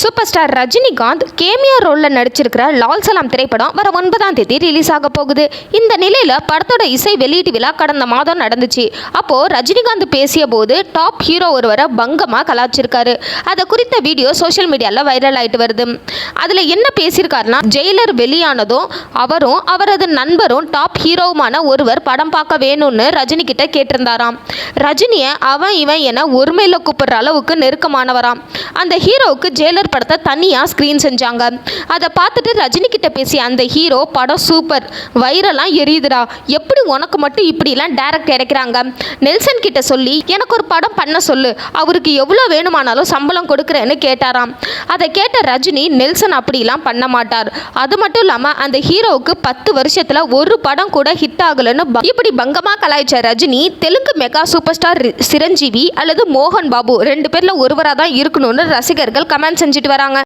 Super star Rajinikanth கேமியா ரோலில் நடிச்சிருக்கிற லால் சலாம் திரைப்படம் வர ஒன்பதாம் தேதி ரிலீஸ் ஆக போகுது. இந்த நிலையில் படத்தோட இசை வெளியீட்டு விழா கடந்த மாதம் நடந்துச்சு. அப்போது ரஜினிகாந்த் பேசிய போது டாப் ஹீரோ ஒருவரை பங்கமாக கலாச்சிருக்காரு. அதை குறித்த வீடியோ சோஷியல் மீடியாவில் வைரல் ஆயிட்டு வருது. அதில் என்ன பேசியிருக்காருன்னா ஜெயிலர் வெளியானதும் அவரும் அவரது நண்பரும் டாப் ஹீரோவுமான ஒருவர் படம் பார்க்க வேணும்னு ரஜினி கிட்ட கேட்டிருந்தாராம். ரஜினியை அவன் இவன் என ஒருமையில் கூப்பிடுற அளவுக்கு நெருக்கமானவராம். அந்த ஹீரோவுக்கு ஜெயிலர் படத்தை தனியாக ஸ்க்ரீன் செஞ்சாங்க. அதை பார்த்துட்டு ரஜினி கிட்ட பேசிய அந்த ஹீரோ படம் சூப்பர் வைரலாம் எரியுதுடா. எப்படி உனக்கு மட்டும் இப்படிலாம் டேரக்ட் கிடைக்கிறாங்க நெல்சன் கிட்ட சொல்லி எனக்கு ஒரு படம் பண்ண சொல்லு. அவருக்கு எவ்வளோ வேணுமானாலும் சம்பளம் கொடுக்குறேன்னு கேட்டாராம். அதை கேட்ட ரஜினி நெல்சன் அப்படிலாம் பண்ண மாட்டார். அது மட்டும் இல்லாமல் அந்த ஹீரோவுக்கு பத்து வருஷத்தில் ஒரு படம் கூட ஹிட் ஆகலைன்னு இப்படி பங்கமாக கலாய்ச்ச Rajini Telugu mega super star Chiranjeevi அல்லது மோகன் பாபு ரெண்டு பேரில் ஒருவராக தான் இருக்கணும்னு ரசிகர்கள் கமெண்ட் செஞ்சுட்டு வராங்க.